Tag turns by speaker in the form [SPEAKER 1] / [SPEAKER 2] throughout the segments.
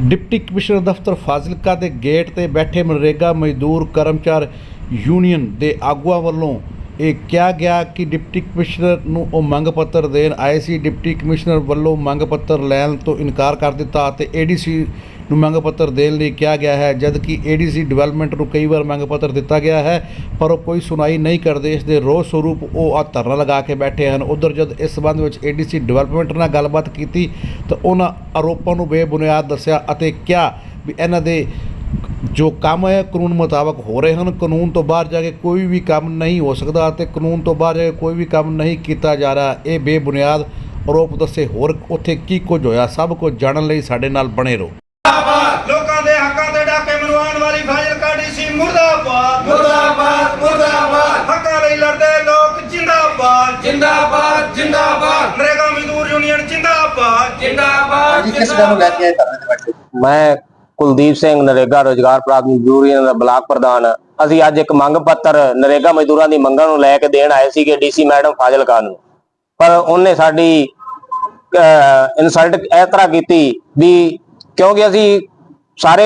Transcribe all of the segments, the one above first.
[SPEAKER 1] Deputy commissioner ਦਫ਼ਤਰ ਫਾਜ਼ਿਲਕਾ ਦੇ gate ਤੇ ਬੈਠੇ ਮਨਰੇਗਾ ਮਜ਼ਦੂਰ ਕਰਮਚਾਰ ਯੂਨੀਅਨ ਦੇ ਆਗੂਆਂ ਵੱਲੋਂ ਇਹ ਕਿਹਾ ਗਿਆ ਕਿ ਡਿਪਟੀ ਕਮਿਸ਼ਨਰ ਨੂੰ ਉਹ ਮੰਗ ਪੱਤਰ ਦੇਣ ਆਏ ਸੀ। ਡਿਪਟੀ ਕਮਿਸ਼ਨਰ ਵੱਲੋਂ ਮੰਗ ਪੱਤਰ ਲੈਣ ਤੋਂ ਇਨਕਾਰ ਕਰ ਦਿੱਤਾ ਅਤੇ ਏਡੀਸੀ ਨੂੰ ਮੰਗ ਪੱਤਰ ਦੇਣ ਲਈ ਕਿਹਾ ਗਿਆ ਹੈ ਜਦ ਕਿ ਏਡੀਸੀ ਡਿਵੈਲਪਮੈਂਟ ਨੂੰ ਕਈ ਵਾਰ ਮੰਗ ਪੱਤਰ ਦਿੱਤਾ ਗਿਆ ਹੈ, ਪਰ ਉਹ ਕੋਈ ਸੁਣਾਈ ਨਹੀਂ ਕਰਦੇ, ਇਸ ਦੇ ਰੋਸ ਸਰੂਪ ਉਹ ਆ ਧਰਨਾ ਲਗਾ ਕੇ ਬੈਠੇ ਹਨ। ਉਧਰ ਜਦ ਇਸ ਸਬੰਧ ਵਿੱਚ ਏਡੀਸੀ ਡਿਵੈਲਪਮੈਂਟ ਨਾਲ ਗੱਲਬਾਤ ਕੀਤੀ, ਤਾਂ ਉਹਨਾਂ ਆਰੋਪਾਂ ਨੂੰ ਬੇਬੁਨਿਆਦ ਦੱਸਿਆ ਅਤੇ ਕਿਹਾ ਵੀ ਇਹਨਾਂ ਦੇ ਜੋ ਕੰਮ ਹੈ, ਕਾਨੂੰਨ ਮੁਤਾਬਕ ਹੋ ਰਹੇ ਹਨ। ਕਾਨੂੰਨ ਤੋਂ ਬਾਹਰ ਜਾ ਕੇ ਕੋਈ ਵੀ ਕੰਮ ਨਹੀਂ ਹੋ ਸਕਦਾ ਅਤੇ ਕਾਨੂੰਨ ਤੋਂ ਬਾਹਰ ਜਾ ਕੇ ਕੋਈ ਵੀ ਕੰਮ ਨਹੀਂ ਕੀਤਾ ਜਾ ਰਿਹਾ। ਇਹ ਬੇਬੁਨਿਆਦ ਆਰੋਪ ਦੱਸੇ ਹੋਰ ਉੱਥੇ ਕੀ ਕੁਝ ਹੋਇਆ, ਸਭ ਕੁਝ ਜਾਣਨ ਲਈ ਸਾਡੇ ਨਾਲ ਬਣੇ ਰਹੋ।
[SPEAKER 2] ਕਿਸ ਗੱਲ ਨੂੰ ਲੈ ਕੇ ਆਏ ਧਰਨੇ ਤੇ ਬੈਠੇ?
[SPEAKER 3] ਮੈਂ ਕੁਲਦੀਪ ਸਿੰਘ, ਨਰੇਗਾ ਰੋਜ਼ਗਾਰ ਪ੍ਰਾਪਤ ਮਜ਼ਦੂਰੀਆਂ ਦਾ ਬਲਾਕ ਪ੍ਰਧਾਨ ਅਸੀਂ ਅੱਜ ਇੱਕ ਮੰਗ ਪੱਤਰ ਨਰੇਗਾ ਮਜ਼ਦੂਰਾਂ ਦੀ ਮੰਗਾਂ ਨੂੰ ਲੈ ਕੇ ਦੇਣ ਆਏ ਸੀਗੇ ਡੀਸੀ ਮੈਡਮ ਫਾਜ਼ਿਲਕਾ ਨੂੰ। ਪਰ ਉਹਨੇ ਸਾਡੀ ਇਨਸਲਟ ਇਸ ਤਰ੍ਹਾਂ ਕੀਤੀ ਵੀ ਕਿਉਂਕਿ ਅਸੀਂ ਸਾਰੇ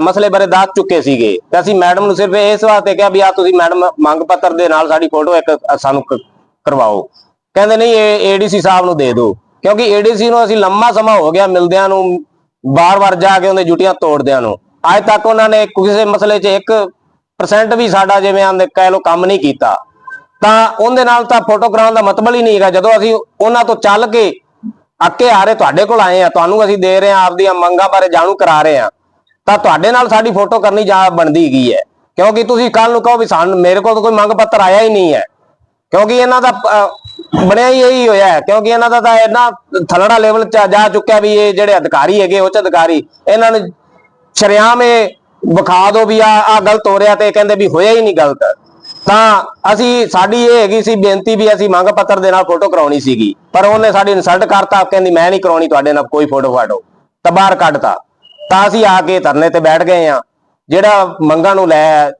[SPEAKER 3] ਮਸਲੇ ਬਾਰੇ ਦੱਸ ਚੁੱਕੇ ਸੀਗੇ ਤੇ ਅਸੀਂ ਮੈਡਮ ਨੂੰ ਸਿਰਫ ਇਸ ਵਾਸਤੇ ਕਿਹਾ ਵੀ ਆ ਤੁਸੀਂ ਮੈਡਮ ਮੰਗ ਪੱਤਰ ਦੇ ਨਾਲ ਸਾਡੀ ਫੋਟੋ ਇੱਕ ਸਾਨੂੰ ਕਰਵਾਓ। ਕਹਿੰਦੇ ਨਹੀਂ, ਇਹ ਏਡੀਸੀ ਸਾਹਿਬ ਨੂੰ ਦੇ ਦਿਓ। ਕਿਉਂਕਿ ਏਡੀਸੀ ਨੂੰ ਅਸੀਂ ਲੰਮਾ ਸਮਾਂ ਹੋ ਗਿਆ ਮਿਲਦਿਆਂ ਨੂੰ ਬਾਰ-ਬਾਰ ਜਾ ਕੇ ਉਹਦੇ ਜੁਟੀਆਂ ਤੋੜਦਿਆਂ ਨੂੰ। ਅੱਜ ਤੱਕ ਉਹਨਾਂ ਨੇ ਕਿਸੇ ਮਸਲੇ 'ਚ 1% ਵੀ ਸਾਡਾ ਜਿਵੇਂ ਆਂਦੇ ਕਹਿ ਲੋ ਕੰਮ ਨਹੀਂ ਕੀਤਾ। ਤਾਂ ਉਹਦੇ ਨਾਲ ਤਾਂ ਫੋਟੋ ਕਰਾਉਣ ਦਾ ਮਤਲਬ ਹੀ ਨਹੀਂ ਹੈਗਾ। ਜਦੋਂ ਅਸੀਂ ਉਹਨਾਂ ਤੋਂ ਚੱਲ ਕੇ ਅੱਕੇ ਆ ਰਹੇ ਤੁਹਾਡੇ ਕੋਲ ਆਏ ਆ ਤੁਹਾਨੂੰ ਅਸੀਂ ਦੇ ਰਹੇ ਆ ਆਪਦੀਆਂ ਮੰਗਾਂ ਬਾਰੇ ਜਾਣੂ ਕਰਾ ਰਹੇ ਆ ਤਾਂ ਤੁਹਾਡੇ ਨਾਲ ਸਾਡੀ ਫੋਟੋ ਕਰਨੀ ਜਾ ਬਣਦੀ ਗਈ ਹੈ। ਕਿਉਂਕਿ ਤੁਸੀਂ ਕੱਲ ਨੂੰ ਕਹੋ ਵੀ ਸਾਨੂੰ, ਮੇਰੇ ਕੋਲ ਤਾਂ ਕੋਈ ਮੰਗ ਪੱਤਰ ਆਇਆ ਹੀ ਨਹੀਂ ਹੈ। ਕਿਉਂਕਿ ਇਹਨਾਂ ਦਾ ਬਣਿਆ ਹੀ ਇਹੀ ਹੋਇਆ ਕਿਉਂਕਿ ਇਹਨਾਂ ਦਾ ਤਾਂ ਇਹਨਾਂ ਥਲੜਾ ਲੈਵਲ ਚ ਜਾ ਚੁੱਕਿਆ ਵੀ ਇਹ ਜਿਹੜੇ ਅਧਿਕਾਰੀ ਹੈਗੇ, ਉੱਚ ਅਧਿਕਾਰੀ, ਇਹਨਾਂ ਨੂੰ ਸ਼ਰਿਆਮ ਇਹ ਵਿਖਾ ਦੋ ਵੀ ਆ ਆ ਗਲਤ ਹੋ ਰਿਹਾ ਤੇ ਕਹਿੰਦੇ ਵੀ ਹੋਇਆ ਹੀ ਨਹੀਂ ਗਲਤ। ਤਾਂ ਅਸੀਂ, ਸਾਡੀ ਇਹ ਹੈਗੀ ਸੀ ਬੇਨਤੀ ਵੀ ਅਸੀਂ ਮੰਗ ਪੱਤਰ ਦੇ ਨਾਲ ਫੋਟੋ ਕਰਾਉਣੀ ਸੀਗੀ, ਪਰ ਉਹਨੇ ਸਾਡੀ ਇਨਸਲਟ ਕਰਤਾ, ਕਹਿੰਦੀ ਮੈਂ ਨਹੀਂ ਕਰਾਉਣੀ, ਤੁਹਾਡੇ ਨਾਲ ਕੋਈ ਫੋਟੋ ਫਾਟੋ। ਤਾਂ ਬਾਹਰ ਕੱਢਤਾ। ਤਾਂ ਅਸੀਂ ਆ ਕੇ ਧਰਨੇ ਤੇ ਬੈਠ ਗਏ ਆ ਜਿਹੜਾ ਮੰਗਾਂ ਨੂੰ ਲੈ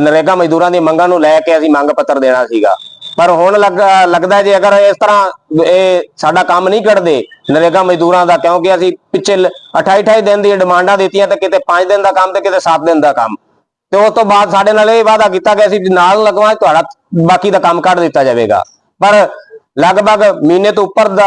[SPEAKER 3] ਨਰੇਗਾ ਮਜ਼ਦੂਰਾਂ ਦੀ ਮੰਗਾਂ ਨੂੰ ਲੈ ਕੇ ਅਸੀਂ ਮੰਗ ਪੱਤਰ ਦੇਣਾ ਸੀਗਾ। ਪਰ ਹੁਣ ਲੱਗ, ਲੱਗਦਾ ਜੇ ਅਗਰ ਇਸ ਤਰ੍ਹਾਂ ਇਹ ਸਾਡਾ ਕੰਮ ਨਹੀਂ ਕੱਢਦੇ, ਨਰੇਗਾ ਮਜ਼ਦੂਰਾਂ ਦਾ, ਕਿਉਂਕਿ ਅਸੀਂ ਪਿੱਛੇ 28 28 ਦਿਨ ਦੀ ਡਿਮਾਂਡਾਂ ਦਿੱਤੀਆਂ ਤੇ ਕਿਤੇ 5 ਦਿਨ ਦਾ ਕੰਮ ਤੇ ਕਿਤੇ 7 ਦਿਨ ਦਾ ਕੰਮ। ਤੇ ਉਸ ਤੋਂ ਬਾਅਦ ਸਾਡੇ ਨਾਲ ਇਹ ਵਾਅਦਾ ਕੀਤਾ ਗਿਆ ਸੀ ਨਾਲ ਲੱਗਵਾ ਤੁਹਾਡਾ ਬਾਕੀ ਦਾ ਕੰਮ ਕੱਢ ਦਿੱਤਾ ਜਾਵੇਗਾ। ਪਰ ਲਗਭਗ ਮਹੀਨੇ ਤੋਂ ਉੱਪਰ ਦਾ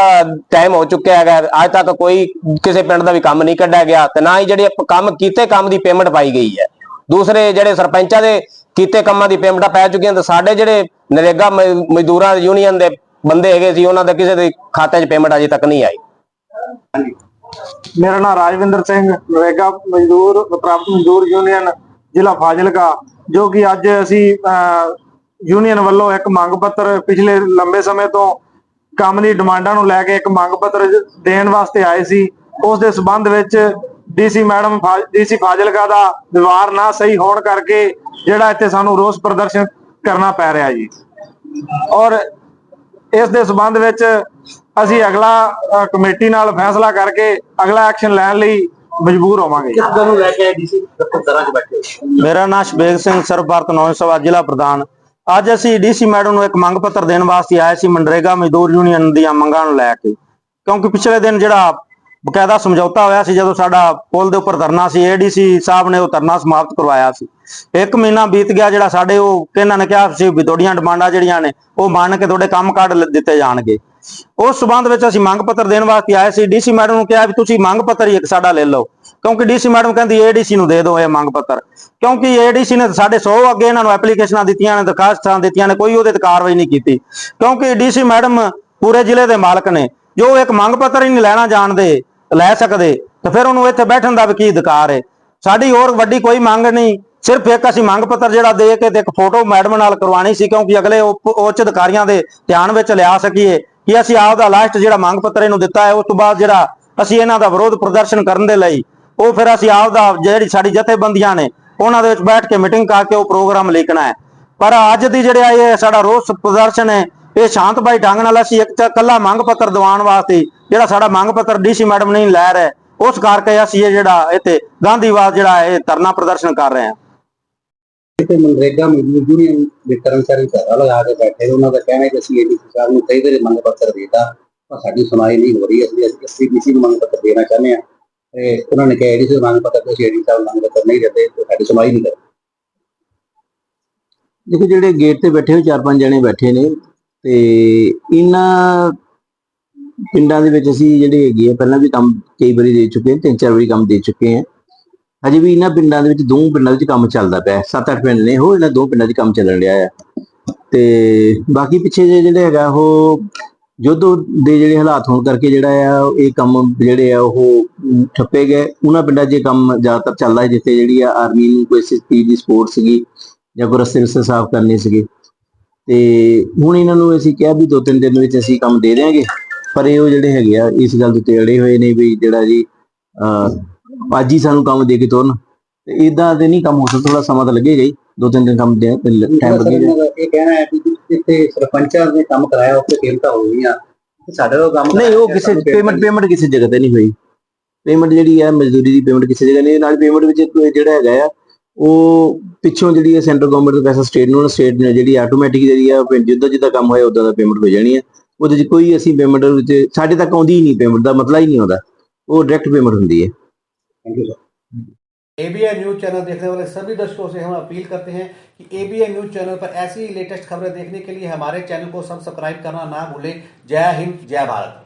[SPEAKER 3] ਟਾਈਮ ਹੋ ਚੁੱਕਿਆ ਹੈਗਾ, ਅੱਜ ਤੱਕ ਕੋਈ ਕਿਸੇ ਪਿੰਡ ਦਾ ਵੀ ਕੰਮ ਨਹੀਂ ਕੱਢਿਆ ਗਿਆ, ਤੇ ਨਾ ਹੀ ਜਿਹੜੇ ਕੰਮ ਕੀਤੇ ਕੰਮ ਦੀ ਪੇਮੈਂਟ ਪਾਈ ਗਈ ਹੈ। ਦੂਸਰੇ ਜਿਹੜੇ ਸਰਪੰਚਾਂ ਦੇ ਕੀਤੇ ਕੰਮਾਂ ਦੀ ਪੇਮੈਂਟਾਂ ਪੈ ਚੁੱਕੀਆਂ, ਤੇ ਸਾਡੇ ਜਿਹੜੇ ਨਰੇਗਾ ਮਜ਼ਦੂਰਾਂ ਯੂਨੀਅਨ ਦੇ ਬੰਦੇ ਹੈਗੇ ਸੀ, ਉਹਨਾਂ ਦੇ ਕਿਸੇ ਦੇ ਖਾਤੇ 'ਚ ਪੇਮੈਂਟ ਅਜੇ ਤੱਕ ਨਹੀਂ ਆਈ।
[SPEAKER 4] ਮੇਰਾ ਨਾਮ ਰਾਜਵਿੰਦਰ ਸਿੰਘ, ਨਰੇਗਾ ਮਜ਼ਦੂਰ, ਪ੍ਰਾਪਤ ਮਜ਼ਦੂਰ ਯੂਨੀਅਨ, ਜ਼ਿਲ੍ਹਾ ਫਾਜ਼ਿਲਕਾ, ਜੋ ਕਿ ਅੱਜ ਅਸੀਂ ਯੂਨੀਅਨ ਵੱਲੋਂ ਇੱਕ ਮੰਗ ਪੱਤਰ ਪਿਛਲੇ ਲੰਬੇ ਸਮੇਂ ਤੋਂ ਕੰਮ ਦੀ ਡਿਮਾਂਡਾਂ ਨੂੰ ਲੈ ਕੇ ਇੱਕ ਮੰਗ ਪੱਤਰ ਦੇਣ ਵਾਸਤੇ ਆਏ ਸੀ। ਉਸ ਦੇ ਸਬੰਧ ਵਿੱਚ ਡੀਸੀ ਮੈਡਮ ਡੀਸੀ ਫਾਜ਼ਿਲਕਾ ਦਾ ਵਿਵਹਾਰ ਨਾ ਸਹੀ ਹੋਣ ਕਰਕੇ ਜਿਹੜਾ ਇੱਥੇ ਸਾਨੂੰ ਰੋਸ ਪ੍ਰਦਰਸ਼ਨ ਕਰਨਾ ਪੈ ਰਿਹਾ ਜੀ। ਔਰ ਇਸ ਦੇ ਸਬੰਧ ਵਿੱਚ ਅਸੀਂ ਅਗਲਾ ਕਮੇਟੀ ਨਾਲ ਫੈਸਲਾ ਕਰਕੇ ਅਗਲਾ ਐਕਸ਼ਨ ਲੈਣ ਲਈ ਮਜਬੂਰ ਹੋਵਾਂਗੇ।
[SPEAKER 2] ਕਿਸ ਗੱਲ ਨੂੰ ਲੈ ਕੇ ਡੀਸੀ ਦਫ਼ਤਰ ਦਰਾਂ 'ਚ ਬੈਠੇ?
[SPEAKER 5] ਮੇਰਾ ਨਾਮ ਸ਼ਬੇਗ ਸਿੰਘ ਸਰਬ ਭਾਰਤ ਨੌਂ ਸਭਾ ਜ਼ਿਲ੍ਹਾ ਪ੍ਰਧਾਨ। ਅੱਜ ਅਸੀਂ ਡੀਸੀ ਮੈਡਮ ਨੂੰ ਇੱਕ ਮੰਗ ਪੱਤਰ ਦੇਣ ਵਾਸਤੇ ਆਏ ਸੀ ਮਨਰੇਗਾ ਮਜ਼ਦੂਰ ਯੂਨੀਅਨ ਦੀਆਂ ਮੰਗਾਂ ਨੂੰ ਲੈ ਕੇ। ਕਿਉਂਕਿ ਪਿਛਲੇ ਦਿਨ ਜਿਹੜਾ ਬਕਾਇਦਾ ਸਮਝੌਤਾ ਹੋਇਆ ਸੀ ਜਦੋਂ ਸਾਡਾ ਪੁਲ ਦੇ ਉੱਪਰ ਧਰਨਾ ਸੀ ਏਡੀਸੀ ਸਾਹਿਬ ਨੇ ਉਹ ਧਰਨਾ ਸਮਾਪਤ ਕਰਵਾਇਆ ਸੀ। ਇੱਕ ਮਹੀਨਾ ਬੀਤ ਗਿਆ ਜਿਹੜਾ ਸਾਡੇ ਉਹ ਕਿਹਨਾਂ ਨੇ ਕਿਹਾ ਸੀ ਵੀ ਤੁਹਾਡੀਆਂ ਡਿਮਾਂਡਾਂ ਜਿਹੜੀਆਂ ਨੇ, ਉਹ ਮੰਨ ਕੇ ਤੁਹਾਡੇ ਕੰਮ ਕੱਢ ਦਿੱਤੇ ਜਾਣਗੇ। ਉਸ ਸਬੰਧ ਵਿੱਚ ਅਸੀਂ ਮੰਗ ਪੱਤਰ ਦੇਣ ਵਾਸਤੇ ਆਏ ਸੀ। ਡੀਸੀ ਮੈਡਮ ਨੂੰ ਕਿਹਾ ਵੀ ਤੁਸੀਂ ਮੰਗ ਪੱਤਰ ਹੀ ਇੱਕ ਸਾਡਾ ਲੈ ਲਓ, ਕਿਉਂਕਿ ਡੀਸੀ ਮੈਡਮ ਕਹਿੰਦੀ ਏਡੀਸੀ ਨੂੰ ਦੇ ਦਿਓ ਇਹ ਮੰਗ ਪੱਤਰ। ਕਿਉਂਕਿ ਏਡੀਸੀ ਨੇ ਸਾਡੇ 100 ਅੱਗੇ ਇਹਨਾਂ ਨੂੰ ਐਪਲੀਕੇਸ਼ਨਾਂ ਦਿੱਤੀਆਂ ਨੇ, ਦਰਖਾਸਤਾਂ ਦਿੱਤੀਆਂ ਨੇ, ਕੋਈ ਉਹਦੇ ਤੇ ਕਾਰਵਾਈ ਨਹੀਂ ਕੀਤੀ। ਕਿਉਂਕਿ ਡੀਸੀ ਮੈਡਮ ਪੂਰੇ ਜ਼ਿਲ੍ਹੇ ਦੇ ਮਾਲਕ ਨੇ, ਜੋ ਇੱਕ ਮੰਗ ਪੱਤਰ ਹੀ ਨਹੀਂ ਲੈਣਾ ਜਾਣਦੇ ਲੈ ਸਕਦੇ, ਤੇ ਫਿਰ ਉਹਨੂੰ ਇੱਥੇ ਬੈਠਣ ਦਾ ਵੀ ਕੀ ਅਧਿਕਾਰ ਹੈ? ਸਾਡੀ ਹੋਰ ਵੱਡੀ ਕੋਈ ਮੰਗ ਨਹੀਂ, ਸਿਰਫ ਇੱਕ ਅਸੀਂ ਮੰਗ ਪੱਤਰ ਜਿਹੜਾ ਦੇ ਕੇ ਤੇ ਇੱਕ ਫੋਟੋ ਮੈਡਮ ਨਾਲ ਕਰਵਾਣੀ ਸੀ, ਕਿਉਂਕਿ ਅਗਲੇ ਉੱਚ ਅਧਿਕਾਰੀਆਂ ਦੇ ਧਿਆਨ ਵਿੱਚ ਲਿਆ ਸਕੀਏ ਕਿ ਅਸੀਂ ਆਪ ਦਾ ਲਾਸਟ ਜਿਹੜਾ ਮੰਗ ਪੱਤਰ ਇਹਨੂੰ ਦਿੱਤਾ ਹੈ, ਉਸ ਤੋਂ ਬਾਅਦ ਜਿਹੜਾ ਅਸੀਂ ਇਹਨਾਂ ਦਾ ਵਿਰੋਧ ਪ੍ਰਦਰਸ਼ਨ ਕਰਨ ਦੇ ਲਈ, ਉਹ ਫਿਰ ਅਸੀਂ ਆਪ ਦਾ ਜਿਹੜੀ ਸਾਡੀ ਜਥੇਬੰਦੀਆਂ ਨੇ, ਉਹਨਾਂ ਦੇ ਵਿੱਚ ਬੈਠ ਕੇ ਮੀਟਿੰਗ ਕਰਕੇ ਉਹ ਪ੍ਰੋਗਰਾਮ ਲਿਖਣਾ ਹੈ। ਪਰ ਅੱਜ ਦੀ ਜਿਹੜਾ ਇਹ ਸਾਡਾ ਰੋਸ ਪ੍ਰਦਰਸ਼ਨ ਹੈ ਇਹ ਸ਼ਾਂਤਮਈ ਢੰਗ ਨਾਲ ਅਸੀਂ ਇੱਕ ਤਾਂ ਕੱਲਾ ਮੰਗ ਪੱਤਰ ਦਿਵਾਉਣ ਵਾਸਤੇ ਜਿਹੜਾ ਸਾਡਾ ਮੰਗ ਪੱਤਰ ਡੀਸੀ ਮੈਡਮ ਨਹੀਂ ਲੈ ਰਹੇ ਉਸ ਕਰਕੇ ਅਸੀਂ ਇਹ ਜਿਹੜਾ ਇੱਥੇ ਗਾਂਧੀਵਾਦ ਜਿਹੜਾ ਇਹ ਧਰਨਾ ਪ੍ਰਦਰਸ਼ਨ ਕਰ ਰਹੇ ਹਾਂ।
[SPEAKER 2] ਇੱਥੇ ਮਨਰੇਗਾ ਮਜ਼ਦੂਰ ਯੂਨੀਅਨ ਦੇ ਕਰਮਚਾਰੀ ਧਰਨਾ ਲਗਾ ਕੇ ਬੈਠੇ ਉਹਨਾਂ ਦਾ ਕਹਿਣਾ ਹੈ ਕਿ ਅਸੀਂ ਏਡੀਸੀ ਸਾਹਿਬ ਨੂੰ ਕਈ ਵਾਰੀ ਮੰਗ ਪੱਤਰ ਦਿੱਤਾ ਪਰ ਸਾਡੀ ਸੁਣਾਈ ਨਹੀਂ ਹੋ ਰਹੀ। ਲਈ ਅਸੀਂ ਡੀਸੀ ਨੂੰ ਮੰਗ ਪੱਤਰ ਦੇਣਾ ਚਾਹੁੰਦੇ ਹਾਂ। ਤੇ ਉਹਨਾਂ ਨੇ ਕਿਹਾ ਏਡੀਸੀ ਮੰਗ ਪੱਤਰ ਤੇ ਏਡੀ ਸਾਹਿਬ ਮੰਗ ਪੱਤਰ ਨਹੀਂ ਦਿੰਦੇ ਤੇ ਸਾਡੀ ਸੁਣਵਾਈ ਨਹੀਂ ਕਰਦੇ।
[SPEAKER 6] ਦੇਖੋ ਜਿਹੜੇ ਗੇਟ ਤੇ ਬੈਠੇ ਹੋ ਚਾਰ ਪੰਜ ਜਣੇ ਬੈਠੇ ਨੇ ਤੇ ਇਹਨਾਂ ਪਿੰਡਾਂ ਦੇ ਵਿੱਚ ਅਸੀਂ ਜਿਹੜੇ ਹੈਗੇ ਆ ਪਹਿਲਾਂ ਵੀ ਕੰਮ ਕਈ ਵਾਰੀ ਦੇ ਚੁੱਕੇ ਹਾਂ ਤਿੰਨ ਚਾਰ ਵਾਰੀ ਕੰਮ ਦੇ ਚੁੱਕੇ ਹਾਂ ਹਜੇ ਵੀ ਇਹਨਾਂ ਪਿੰਡਾਂ ਦੇ ਵਿੱਚ ਦੋ ਪਿੰਡਾਂ ਵਿੱਚ ਕੰਮ ਚੱਲਦਾ ਪਿਆ ਸੱਤ ਅੱਠ ਪਿੰਡ ਨੇ ਉਹ ਇਹਨਾਂ ਦੋ ਪਿੰਡਾਂ 'ਚ ਕੰਮ ਚੱਲਣ ਰਿਹਾ ਆ। ਤੇ ਬਾਕੀ ਪਿੱਛੇ ਜੇ ਜਿਹੜੇ ਹੈਗਾ ਉਹ ਯੁੱਧ ਦੇ ਜਿਹੜੇ ਹਾਲਾਤ ਹੋਣ ਕਰਕੇ ਜਿਹੜਾ ਆ ਇਹ ਕੰਮ ਜਿਹੜੇ ਆ ਉਹ ਅਮ, ਠੱਪੇ ਗਏ। ਉਹਨਾਂ ਪਿੰਡਾਂ 'ਚ ਇਹ ਕੰਮ ਜ਼ਿਆਦਾਤਰ ਚੱਲਦਾ ਜਿੱਥੇ ਜਿਹੜੀ ਆ ਆਰਮੀ ਨੂੰ ਕੋਈ ਚੀਜ਼ ਦੀ ਸਪੋਰਟ ਸੀਗੀ ਜਾਂ ਕੋਈ ਰਸਤੇ ਰਸਤੇ ਸਾਫ਼ ਕਰਨੇ ਸੀਗੇ। ਤੇ ਹੁਣ ਇਹਨਾਂ ਨੂੰ ਅਸੀਂ ਕਿਹਾ ਵੀ ਦੋ ਤਿੰਨ ਦਿਨ ਵਿੱਚ ਅਸੀਂ ਕੰਮ ਦੇ ਦਿਆਂਗੇ। ਪਰ ਇਹ ਉਹ ਜਿਹੜੇ ਹੈਗੇ ਆ ਇਸ ਗੱਲ ਉੱਤੇ ਅੜੇ ਹੋਏ ਨੇ ਵੀ ਜਿਹੜਾ ਜੀ ਅੱਜ ਹੀ ਸਾਨੂੰ ਕੰਮ ਦੇ ਕੇ ਤੋਰਨ। ਤੇ ਇਦਾਂ ਤੇ ਨਹੀਂ ਕੰਮ ਹੋ ਸਕਦਾ ਥੋੜਾ ਸਮਾਂ ਤਾਂ ਲੱਗੇਗਾ ਹੀ ਦੋ ਤਿੰਨ ਦਿਨ ਕੰਮ ਦੇ ਟਾਈਮ ਲੱਗੇਗਾ
[SPEAKER 2] ਇਹ ਕਹਿਣਾ ਹੈ ਕਿ ਜਿੱਥੇ ਸਰਪੰਚਾਂ ਨੇ ਕੰਮ ਕਰਾਇਆ ਉੱਥੇ ਕੀਮਤਾਂ ਹੋ ਗਈਆਂ ਤੇ ਸਾਡੇ ਕੋਲ ਕੰਮ
[SPEAKER 6] ਨਹੀਂ ਉਹ ਕਿਸੇ ਪੇਮੈਂਟ ਪੇਮੈਂਟ ਕਿਸੇ ਜਗ੍ਹਾ ਤੇ ਨਹੀਂ ਹੋਈ। ਪੇਮੈਂਟ ਜਿਹੜੀ ਹੈ ਮਜ਼ਦੂਰੀ ਦੀ ਪੇਮੈਂਟ ਕਿਸੇ ਜਗ੍ਹਾ ਨਹੀਂ ਨਾਲ ਪੇਮੈਂਟ ਵਿੱਚ ਜਿਹੜਾ ਹੈਗਾ ਆ ਉਹ ਪਿੱਛੋਂ ਜਿਹੜੀ ਹੈ ਸੈਂਟਰ ਗਵਰਨਮੈਂਟ ਦਾ ਪੈਸਾ ਸਟੇਟ ਨੂੰ ਸਟੇਟ ਨੇ ਜਿਹੜੀ ਆਟੋਮੈਟਿਕ ਜਿਹੜੀ ਆ ਪਿੰਡ ਜਿੱਦਾਂ ਜਿੱਦਾਂ ਕੰਮ ਹੋਇਆ ਉਦਾਂ ਦਾ ਪੇਮੈਂਟ ਹੋ ਜਾਣੀ ਹੈ ਉਹਦੇ 'ਚ ਕੋਈ ਅਸੀਂ ਪੇਮੈਂਟ ਵਿੱਚ ਸਾਡੇ ਤੱਕ ਆਉਂਦੀ ਹੀ ਨਹੀਂ ਪੇਮੈਂਟ ਦਾ ਮਤਲਬ ਹੀ ਨਹੀਂ ਆਉਂਦਾ ਉਹ ਡਾਇਰੈਕਟ ਪੇਮੈਂਟ ਹੁੰਦੀ ਹੈ
[SPEAKER 2] Thank you, sir.
[SPEAKER 1] ABN news channel देखने वाले सभी दर्शकों से हम अपील करते हैं कि एबीएन न्यूज चैनल पर ऐसी ही लेटेस्ट खबरें देखने के लिए हमारे चैनल को सब्सक्राइब करना ना भूलें जय हिंद जय भारत